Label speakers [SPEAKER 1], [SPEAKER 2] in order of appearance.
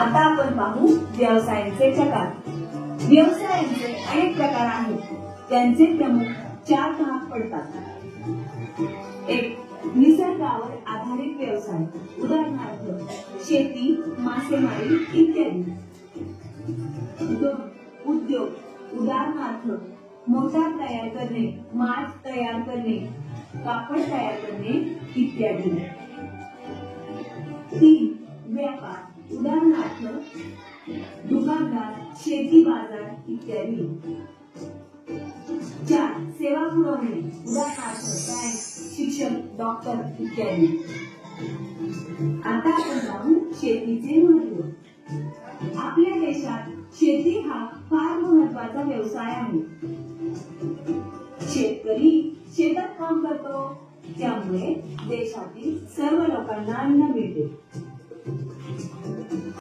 [SPEAKER 1] आता आपण पाहू व्यवसायांचे प्रकार. व्यवसायांचे अनेक प्रकार आहेत. त्यांचे प्रमुख चार भाग पडतात. एक निसर्गावर आधारित व्यवसाय. उदाहरणार्थ शेती मासेमारी इत्यादी. दोन उद्योग. उदाहरणार्थ मोटार तयार करणे माठ तयार करणे कापड तयार करणे इत्यादी. तीन व्यापार. उदाहरणार्थ दुकानदार शेती बाजार इत्यादी. चार सेवा पुरवणे. उदाहरणार्थ बँक शिक्षक डॉक्टर इत्यादी. आता आपण जाऊ शेतीचे महत्त्व आपल्या देशात शेती हा फार महत्त्वाचा व्यवसाय आहे. शेतकरी शेतात काम करतो त्यामुळे देशातील सर्व लोकांना अन्न मिळते.